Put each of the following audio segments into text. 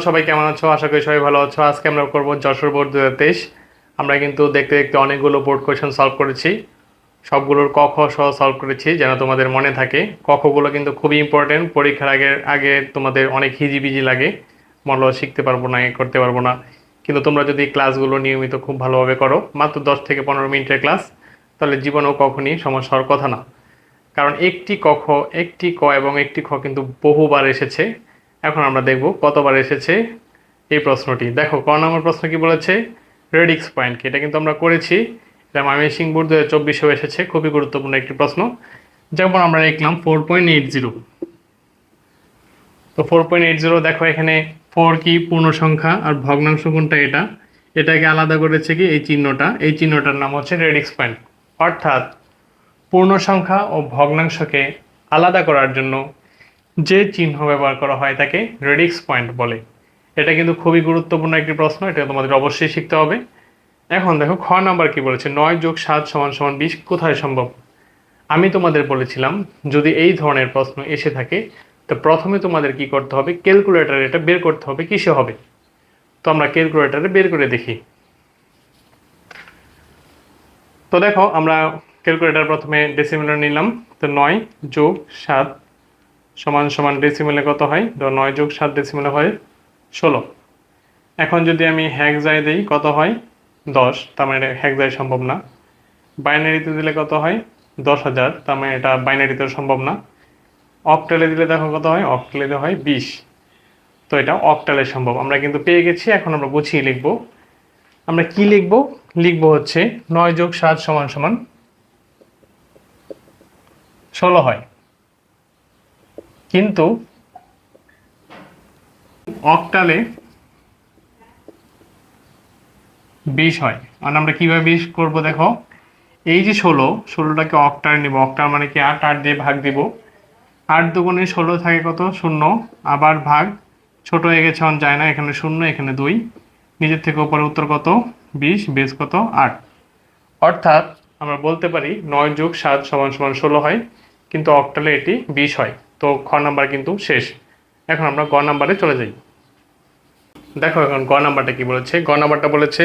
সবাই কেমন আছো? আশা করি সবাই ভালো আছো। আজকে আমরা করব যশোর বোর্ড দু আমরা কিন্তু দেখতে দেখতে অনেকগুলো বোর্ড কোয়েশন সলভ করেছি। সবগুলোর ক, খ সহ সলভ করেছি যেন তোমাদের মনে থাকে। ক খগুলো কিন্তু খুবই ইম্পর্টেন্ট পরীক্ষার আগে আগে তোমাদের অনেক হিজিবিজি লাগে। মনে শিখতে পারব না করতে পারব না। কিন্তু তোমরা যদি ক্লাসগুলো নিয়মিত খুব ভালোভাবে করো, মাত্র দশ থেকে পনেরো মিনিটের ক্লাস, তাহলে জীবনেও কখনই সমস্যা হওয়ার কথা না। কারণ একটি ক, খ, একটি ক এবং একটি খ কিন্তু বহুবার এসেছে। এখন আমরা দেখব কতবার এসেছে এই প্রশ্নটি। দেখো, ক নম্বর প্রশ্ন কি বলেছে? রেডিক্স পয়েন্ট কি? এটা কিন্তু আমরা করেছি। এটা ময়মনসিং বোর্ড দু হাজার চব্বিশেও এসেছে। খুবই গুরুত্বপূর্ণ একটি প্রশ্ন। যেমন আমরা লিখলাম ফোর পয়েন্ট এইট জিরো তো ফোর পয়েন্ট এইট জিরো দেখো এখানে ফোর কি? পূর্ণ সংখ্যা আর ভগ্নাংশ কোনটা এটা? এটাকে আলাদা করেছে কি? এই চিহ্নটা। এই চিহ্নটার নাম হচ্ছে রেডিক্স পয়েন্ট অর্থাৎ পূর্ণ সংখ্যা ও ভগ্নাংশকে আলাদা করার জন্য যে চিহ্ন ব্যবহার করা হয় তাকে রেডিক্স পয়েন্ট বলে। এটা কিন্তু খুবই গুরুত্বপূর্ণ একটি প্রশ্ন, এটা তোমাদের অবশ্যই শিখতে হবে। এখন দেখো, খ নাম্বার কি বলেছে? নয় যোগ সাত সমান সমান বিশ, কোথায় সম্ভব? আমি তোমাদের বলেছিলাম, যদি এই ধরনের প্রশ্ন এসে থাকে, তো প্রথমে তোমাদের কি করতে হবে? ক্যালকুলেটার এটা বের করতে হবে, কিসে হবে? তো আমরা ক্যালকুলেটারে বের করে দেখি। তো দেখো, আমরা ক্যালকুলেটার প্রথমে ডেসিমিলার নিলাম, তো নয় যোগ সাত সমান সমান ডেসিমেলে কত হয়? তো নয় যোগ সাত ডেসিমেলে হয় ষোলো। এখন যদি আমি হ্যাক হ্যাকজায় দিই, কত হয়? দশ। তার মানে হ্যাক হ্যাকজায় সম্ভব না। বাইনারিতে দিলে কত হয়? দশ হাজার। তার মানে এটা বাইনারিতে সম্ভব না। অকটেলে দিলে দেখো কত হয়? অকটেলে হয় বিশ। তো এটা অকটালে সম্ভব। আমরা কিন্তু পেয়ে গেছি। এখন আমরা গুছিয়ে লিখব। আমরা কি লিখব? লিখব হচ্ছে নয় যোগ সাত সমান সমান ষোলো হয়। কিন্তু অকটালে বিশ হয়। আর আমরা কীভাবে বিশ করব দেখো? এই যে ষোলো, ষোলোটাকে অক্টার নিব। অক্টার মানে কি? আট আট দিয়ে ভাগ দিব। আট দুগুণে ষোলো থাকে কত? শূন্য। আবার ভাগ, ছোট হয়ে গেছে, অন যায় না। এখানে শূন্য, এখানে দুই। নিজের থেকে উপরে উত্তর কত? বিশ বেশ কত? আট। অর্থাৎ আমরা বলতে পারি নয় যোগ সাত সমান সমান ষোলো হয়, কিন্তু অক্টালে এটি বিশ হয়। তো খ নাম্বার কিন্তু শেষ। এখন আমরা গ নাম্বারে চলে যাই। দেখো এখন গ নাম্বারটা কি বলেছে? গ নাম্বারটা বলেছে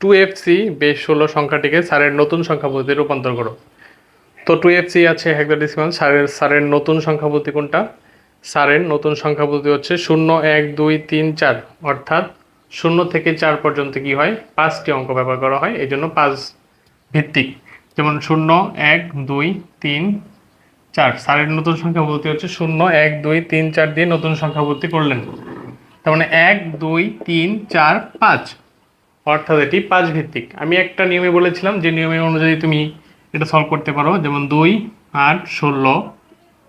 টু এফ সি বেশ ষোলো সংখ্যাটিকে স্যারের নতুন সংখ্যা পদ্ধতি রূপান্তর করো। তো টু এফ সি আছে হেক্সাডেসিমাল স্যারের স্যারের নতুন সংখ্যা পদ্ধতি কোনটা? স্যারের নতুন সংখ্যা পদ্ধতি হচ্ছে শূন্য, এক, দুই, তিন, চার। অর্থাৎ শূন্য থেকে চার পর্যন্ত কি হয়? পাঁচটি অঙ্ক ব্যবহার করা হয় এই জন্য পাঁচ ভিত্তিক। যেমন শূন্য, এক, দুই, তিন চার, স্যারের নতুন সংখ্যা বলতে হচ্ছে শূন্য, এক, দুই, তিন, চার দিয়ে নতুন সংখ্যা ভর্তি করলেন। তার মানে এক, দুই, তিন, চার, পাঁচ। অর্থাৎ এটি পাঁচ ভিত্তিক। আমি একটা নিয়মে বলেছিলাম, যে নিয়মের অনুযায়ী তুমি এটা সলভ করতে পারো। যেমন দুই, আট, ষোলো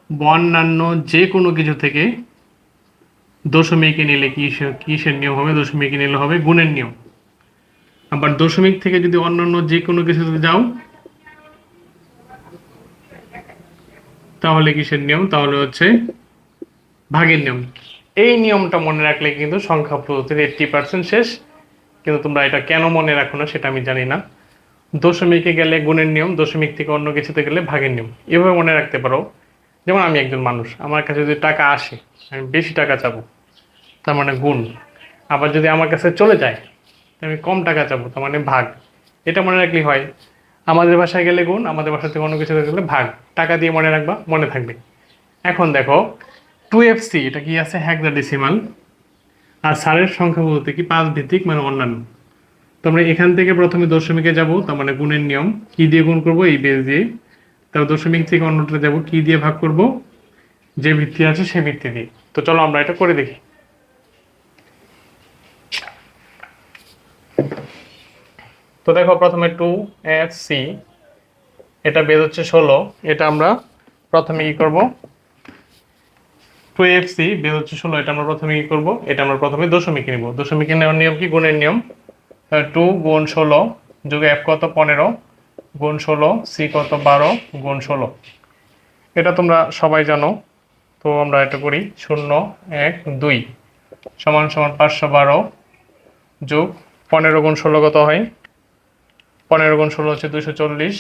বন্যান্য যে কোনো কিছু থেকে দশমিকে নিলে কিসের কিসের নিয়ম হবে? দশমিকে নিলে হবে গুণের নিয়ম। আবার দশমিক থেকে যদি অন্যান্য যে কোনো কিছুতে যাও তাহলে কিসের নিয়ম, তাহলে হচ্ছে ভাগের নিয়ম। এই নিয়মটা মনে রাখলে কিন্তু সংখ্যা পদ্ধতির এইট্টি পার্সেন্ট শেষ। কিন্তু তোমরা এটা কেন মনে রাখো না সেটা আমি জানি না। দশমিকে গেলে গুণের নিয়ম, দশমিক থেকে অন্য কিছুতে গেলে ভাগের নিয়ম। এভাবে মনে রাখতে পারো। যেমন আমি একজন মানুষ, আমার কাছে যদি টাকা আসে, আমি বেশি টাকা চাবো, তার মানে গুণ। আবার যদি আমার কাছে চলে যায় আমি কম টাকা চাবো, তার মানে ভাগ। এটা মনে রাখলেই হয় আমাদের বাসায় গেলে গুণ, আমাদের বাসা থেকে অন্য কিছু গেলে ভাগ, টাকা দিয়ে মনে রাখবা, মনে থাকবে। এখন দেখো টু এফ সি এটা কি আছে? হ্যাকজাডেসিমাল আর সারের সংখ্যা বলতে কি? পাঁচ ভিত্তিক মানে অন্যান্য। তোমরা এখান থেকে প্রথমে দশমিকে যাব, তার মানে গুণের নিয়ম। কি দিয়ে গুণ করব? এই বেস দিয়ে। তারপর দশমিক থেকে অন্যটা যাব, কি দিয়ে ভাগ করব? যে ভিত্তি আছে সে ভিত্তি দিয়ে। তো চলো আমরা এটা করে দেখি। তো দেখো প্রথমে টু এফ সি এটা বেদ হচ্ছে ষোলো। এটা আমরা প্রথমে কি করব? টু এফ সি বেদ হচ্ছে ষোলো, এটা আমরা প্রথমে কি করব? এটা আমরা প্রথমে দশমিকে নিব। দশমিকে নেওয়ার নিয়ম কি? গুণের নিয়ম। টু গুণ ষোলো যোগ এফ কত? পনেরো। গুণ ষোলো সি কত? বারো। গুণ ষোলো। এটা তোমরা সবাই জানো। তো আমরা এটা করি শূন্য, এক, দুই। সমান সমান পাঁচশো বারো যোগ পনেরো গুণ ষোলো কত হয়? পনেরো গুণ ষোলো হচ্ছে দুশো চল্লিশ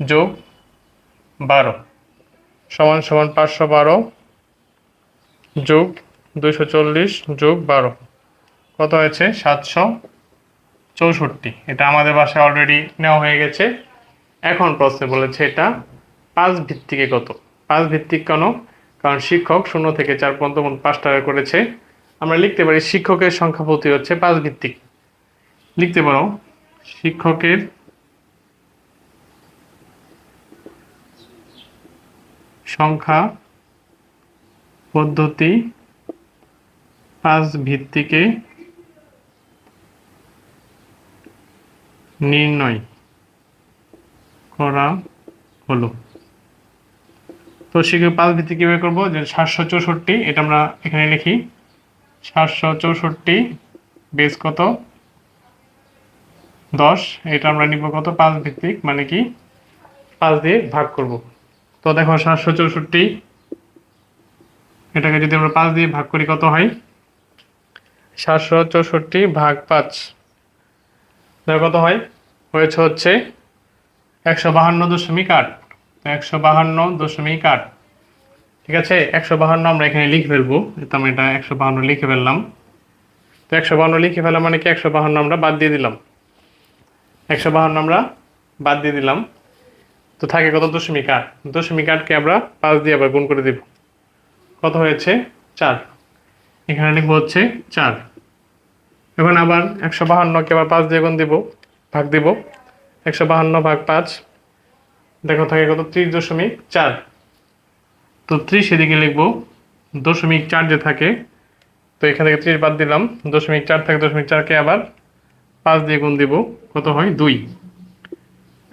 যোগ বারো। সমান সমান পাঁচশো বারো যোগ দুইশো চল্লিশ যোগ বারো। কত হয়েছে? সাতশো চৌষট্টি। এটা আমাদের বাসায় অলরেডি নেওয়া হয়ে গেছে। এখন প্রশ্নে বলেছে এটা পাঁচ ভিত্তিকে কত? পাঁচ ভিত্তিক কেন? কারণ শিক্ষক শূন্য থেকে চার পর্যন্ত মোট পাঁচ টাকা করেছে। আমরা লিখতে পারি শিক্ষকের সংখ্যা প্রতি হচ্ছে পাঁচ ভিত্তিক। লিখতে পারো? শিক্ষকের সংখ্যা পদ্ধতি পাঁচ ভিত্তিকে নির্ণয় করা হলো। তো শিক্ষক পাঁচ ভিত্তি কীভাবে করব? যে সাতশো চৌষট্টি, এটা আমরা এখানে লিখি। সাতশো চৌষট্টি বেস কত? দশ, এটা আমরা নিব কত? পাঁচ ভিত্তিক মানে কি? পাঁচ দিয়ে ভাগ করব। তো দেখো সাতশো চৌষট্টি। এটাকে যদি আমরা পাঁচ দিয়ে ভাগ করি, কত হয়? সাতশো চৌষট্টি ভাগ পাঁচ। দেখো কত হয়? হয়েছে হচ্ছে একশো বাহান্ন দশমিক আট। একশো বাহান্ন দশমিক আট। ঠিক আছে? একশো বাহান্ন আমরা এখানে লিখে ফেলব। আমি এটা একশো বাহান্ন লিখে ফেললাম। তো একশো বাহান্ন লিখে ফেলা মানে কি? একশো বাহান্ন আমরা বাদ দিয়ে দিলাম। একশো বাহান্ন আমরা বাদ দিয়ে দিলাম। তো থাকে কত? দশমিক আট। দশমিক আটকে আমরা পাঁচ দিয়ে আবার গুণ করে দিব। কত হয়েছে? চার। এখানে লিখব হচ্ছে চার। এখন আবার একশো বাহান্নকে আবার পাঁচ দিয়ে গুণ দিব, ভাগ দিব। একশো বাহান্ন ভাগ পাঁচ। দেখো থাকে কত? ত্রিশ দশমিক চার। তো ত্রিশ এদিকে লিখব, দশমিক চার যে থাকে, তো এখান থেকে ত্রিশ বাদ দিলাম। দশমিক চার থাকে, দশমিক চারকে আবার পাঁচ দিয়ে গুণ দিব, কত হয়? দুই।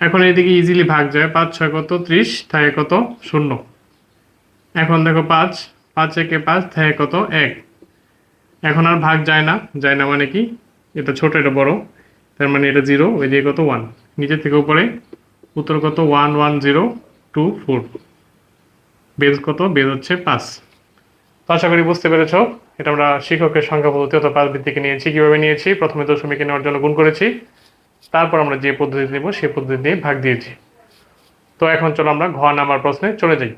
এখন এদিকে ইজিলি ভাগ যায়, পাঁচ ছয় কত? ত্রিশ, থাকে কত? শূন্য। এখন দেখো পাঁচ পাঁচ একে পাঁচ, থাকে কত? এক। এখন আর ভাগ যায় না যায় না মানে কি? এটা ছোট, এটা বড়। তার মানে এটা জিরো ওই দিয়ে কত? ওয়ান নিচে থেকে উপরে উত্তর কত? One one zero two four base কত? বেজ হচ্ছে পাঁচ। তো আশা করি বুঝতে পেরেছ। এটা আমরা শিক্ষকের সংখ্যা পদ্ধতি অথবা পাঁচ ভিত্তিকে নিয়েছি কীভাবে নিয়েছি। প্রথমে দশমিকে নেওয়ার জন্য গুণ করেছি। তারপর আমরা যে পদ্ধতি নেব সেই পদ্ধতি দিয়ে ভাগ দিয়েছি। তো এখন চলো আমরা ঘ নাম্বার প্রশ্নে চলে যাই।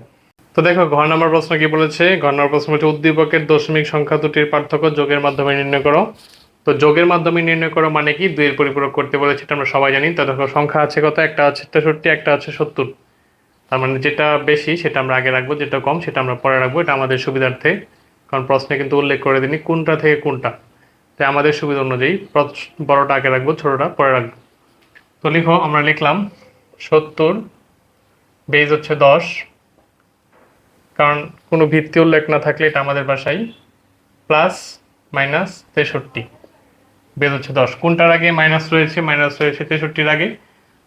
তো দেখো ঘ নাম্বার প্রশ্ন কি বলেছে? ঘ নাম্বার প্রশ্ন হচ্ছে উদ্দীপকের দশমিক সংখ্যা দুটির পার্থক্য যোগের মাধ্যমে নির্ণয় করো। তো যোগের মাধ্যমে নির্ণয় করো মানে কি? দুইয়ের পরিপূরক করতে বলেছে, এটা আমরা সবাই জানি। তো দেখো, সংখ্যা আছে কত? একটা আছে তেষট্টি, একটা আছে সত্তর। তার মানে যেটা বেশি, সেটা আমরা আগে রাখব, যেটা কম, সেটা আমরা পরে রাখব। এটা আমাদের সুবিধার্থে। কারণ প্রশ্নে কিন্তু উল্লেখ করে দিনি কোনটা থেকে কোনটা। তাই আমাদের সুবিধা অনুযায়ী বড়টা আগে রাখব, ছোটটা পরে রাখব। তো লিখো, আমরা লিখলাম সত্তর, বেজ হচ্ছে দশ। কারণ কোনো ভিত্তি উল্লেখ না থাকলে এটা আমাদের বাসায় প্লাস মাইনাস তেষট্টি, বেজ হচ্ছে দশ। কোনটার আগে মাইনাস রয়েছে? মাইনাস রয়েছে তেষট্টির আগে।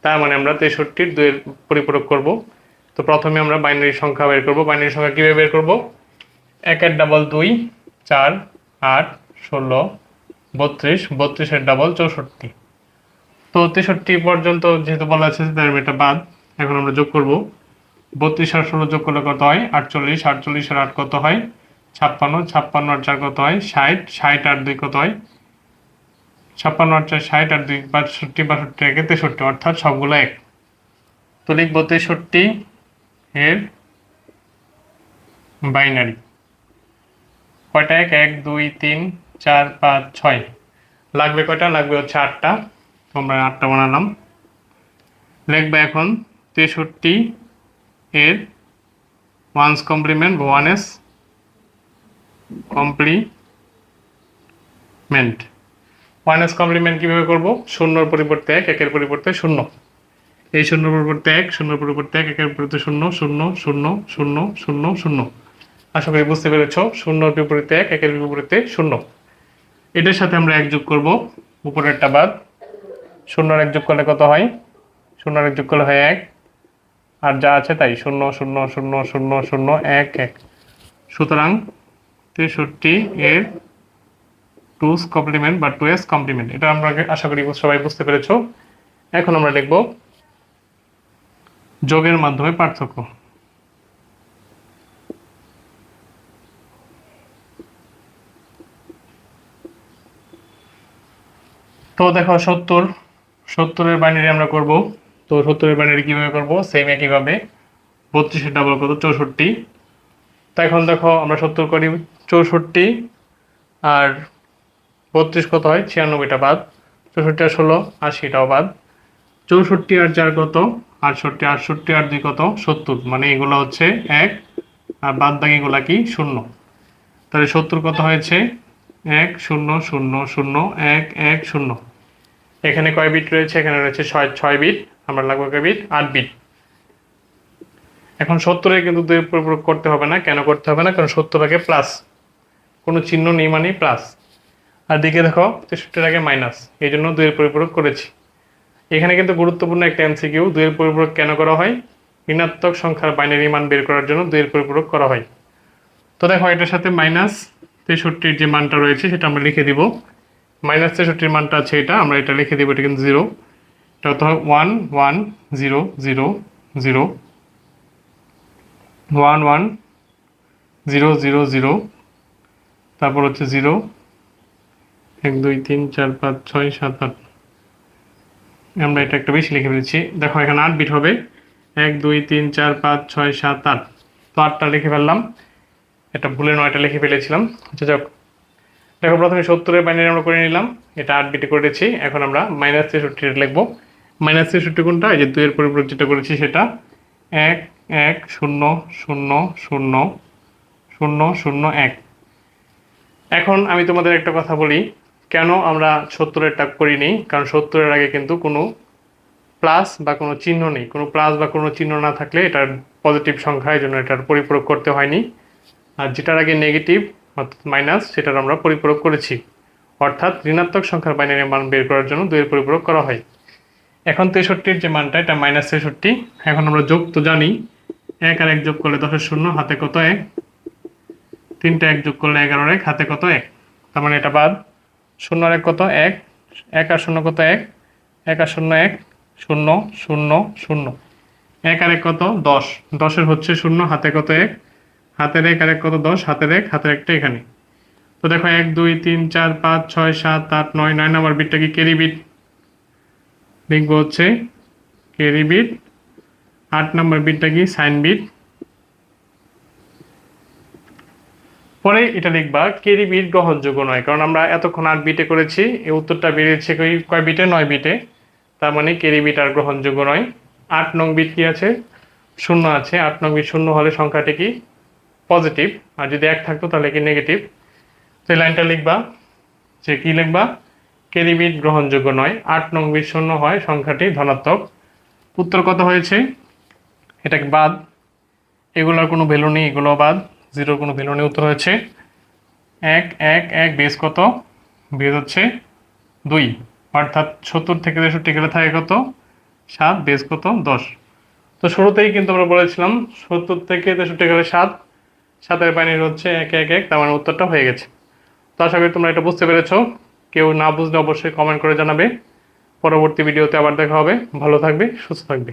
তার মানে আমরা তেষট্টির দুইয়ের পরিপূরক করব। তো প্রথমে আমরা বাইনারি সংখ্যা বের করব। বাইনারি সংখ্যা কীভাবে বের করব? একের ডাবল দুই, চার, আট, ষোলো, বত্রিশ, বত্রিশের ডাবল চৌষট্টি। তো তেষট্টি পর্যন্ত যেহেতু বলা আছে তার এটা বাদ, এখন আমরা যোগ করব। বত্রিশ আর ষোলো যোগ করলে কত হয়? আটচল্লিশ আটচল্লিশ আর আট কত হয়? ছাপ্পান্ন ছাপ্পান্ন আর চার কত হয়? ষাট ষাট আর দুই কত হয়? ছাপ্পান্ন আর চার, ষাট আর দুই, বাষট্টি বাষট্টি একে তেষট্টি, অর্থাৎ সবগুলো এক। তো লিখব তেষট্টি এর বাইনারি। কয়টা? এক এক, দুই, তিন, চার, পাঁচ, ছয়। লাগবে কয়টা? লাগবে হচ্ছে আটটা। তো আমরা আটটা বানালাম। লিখবে এখন তেষট্টি এর one's complement one's complement one's complement কীভাবে করব? শূন্যর পরিবর্তে এক, একের পরিবর্তে শূন্য। এই শূন্যর পরিবর্তে এক, শূন্যর পরিবর্তে এক, একের পরিবর্তে শূন্য শূন্য শূন্য শূন্য শূন্য শূন্য। আশা করি বুঝতে পেরেছ শূন্যর বিপরীতে এক, একের বিপরীতে শূন্য। এটার সাথে আমরা এক যোগ করব, উপরেরটা বাদ। শূন্যর এক যোগ করলে কত হয়? শূন্যর এক যোগ করলে হয় এক। আর যা আছে তাই, শূন্য শূন্য শূন্য শূন্য শূন্য, এক এক। সুতরাং তেষট্টি এর টুস কমপ্লিমেন্ট বা টু এস কমপ্লিমেন্ট, এটা আমরা আশা করি সবাই বুঝতে পেরেছ। এখন আমরা লিখব যোগের মাধ্যমে পার্থক্য। তো দেখো সত্তর, সত্তরের বাইনারি আমরা করব। তো সত্তরের বাইনারি কীভাবে করব? সেম একইভাবে বত্রিশের ডাবল কত? চৌষট্টি। তো এখন দেখো আমরা সত্তর করি চৌষট্টি, আর বত্রিশ কত হয়? ছিয়ানব্বইটা বাদ। চৌষট্টি আর ষোলো, আশিটাও বাদ। চৌষট্টি আর চার কত? আটষট্টি আটষট্টি আর দুই কত? সত্তর। মানে এগুলো হচ্ছে এক, আর বাদ বাকিগুলা কি? শূন্য। তাহলে সত্তর কত হয়েছে? এক শূন্য শূন্য শূন্য এক এক শূন্য। এখানে কয় বিট রয়েছে? এখানে রয়েছে ছয় ছয় বিট আমরা লাগবে কয় বিট আট বিট এখন সত্তরে কিন্তু দুই পরিপূরক করতে হবে না। কেন করতে হবে না? কারণ সত্তর আগে প্লাস কোনো চিহ্ন নেই মানে প্লাস আর দিকে দেখো, তেষট্টির আগে মাইনাস এই জন্য দুইয়ের পরিপূরক করেছি। এখানে কিন্তু গুরুত্বপূর্ণ একটা এমসিকিউ দুইয়ের পরিপূরক কেন করা হয়? ঋণাত্মক সংখ্যার বাইনারি মান বের করার জন্য দুইয়ের পরিপূরক করা হয়। তো দেখো, এটার সাথে মাইনাস তেষট্টির যে মানটা রয়েছে, সেটা আমরা লিখে দিব। মাইনাস তেষট্টির মানটা আছে এটা, আমরা এটা লিখে দিব, এটা কিন্তু জিরো এটা হতে one one zero zero zero one one zero zero zero তারপর হচ্ছে জিরো এক, দুই, তিন, চার, পাঁচ, ছয়, সাত, আট। আমরা এটা একটা বেশি লিখে ফেলেছি। দেখো, এখানে আট বিট হবে। এক, দুই, তিন, চার, পাঁচ, ছয়, সাত, আট। তো আটটা লিখে ফেললাম। এটা ভুলে নয়টা লিখে ফেলেছিলাম। আচ্ছা যাক। দেখো, প্রথমে সত্তরের বাইনারি আমরা করে নিলাম। এটা আট বিটে করেছি। এখন আমরা মাইনাস তেষট্টি লিখব। মাইনাস তেষট্টি কোনটা? এই যে দুইয়ের পরিপূরক যেটা করেছি সেটা এক এক, শূন্য শূন্য শূন্য শূন্য শূন্য, এক। এখন আমি তোমাদের একটা কথা বলি। কেন আমরা সত্তরেরটা করিনি? কারণ সত্তরের আগে কিন্তু কোনো প্লাস বা কোনো চিহ্ন নেই। কোনো প্লাস বা কোনো চিহ্ন না থাকলে এটার পজিটিভ সংখ্যা, এই জন্য এটার পরিপূরক করতে হয়নি। আর যেটার আগে নেগেটিভ অর্থাৎ মাইনাস সেটার আমরা পরিপূরক করেছি। অর্থাৎ ঋণাত্মক সংখ্যার বাইনারি মান বের করার জন্য দুইয়ের পরিপূরক করা হয়। এখন তেষট্টির যে মানটা, এটা মাইনাস তেষট্টি। এখন আমরা যোগ তো জানি। এক আর এক যোগ করলে দশের শূন্য, হাতে কত এক? তিনটা এক যোগ করলে এগারোর এক, হাতে কত এক? তার মানে এটা বাদ। শূন্য আর এক কত এক? এক আর শূন্য কত এক? এক আর শূন্য এক? শূন্য শূন্য শূন্য। এক আর এক কত? দশ। দশের হচ্ছে শূন্য, হাতে কত এক? হাতের এক আর এক কত? দশ। হাতের এক, হাতের একটা এখানে। তো দেখো এক, দুই, তিন, চার, পাঁচ, ছয়, সাত, আট, নয় নয় নাম্বার বিটটা কি? কেরি বিট লিখব হচ্ছে কেরি বিট আট নম্বর বিটটা কি? সাইন বিট পরে এটা লিখবা কেরি বিট গ্রহণযোগ্য নয়, কারণ আমরা এতক্ষণ আট বিটে করেছি এই উত্তরটা বেরিয়েছে কয় বিটে নয় বিটে তার মানে কেরি বিট আর গ্রহণযোগ্য নয়। আট নং বিট কি আছে? শূন্য আছে। আট নং বিট শূন্য হলে সংখ্যাটি কি? পজিটিভ আর যদি এক থাকতো তাহলে কি নেগেটিভ এই লাইনটা লিখবা, যে কি লিখবা? কেরি বিট গ্রহণযোগ্য নয়, আট নং শূন্য হয়, সংখ্যাটি ধনাত্মক। উত্তর কত হয়েছে? এটা কি বাদ? এগুলোর কোনো ভ্যালু নেই এগুলো বাদ। জিরোর কোনো ভ্যালু নেই, উত্তর হয়েছে এক এক এক বেস কত? বেস হচ্ছে দুই, অর্থাৎ সত্তর থেকে তেষট্টি গেলে থাকে কত? সাত বেস কত? দশ। তো শুরুতেই কিন্তু আমরা বলেছিলাম, সত্তর থেকে তেষট্টি গেলে সাত সাতের পানি হচ্ছে এক এক এক, তার মানে উত্তরটা হয়ে গেছে। তো আশা করি তোমরা এটা বুঝতে পেরেছ। কেউ না বুঝলে অবশ্যই কমেন্ট করে জানাবে। পরবর্তী ভিডিওতে আবার দেখা হবে। ভালো থাকবে, সুস্থ থাকবে।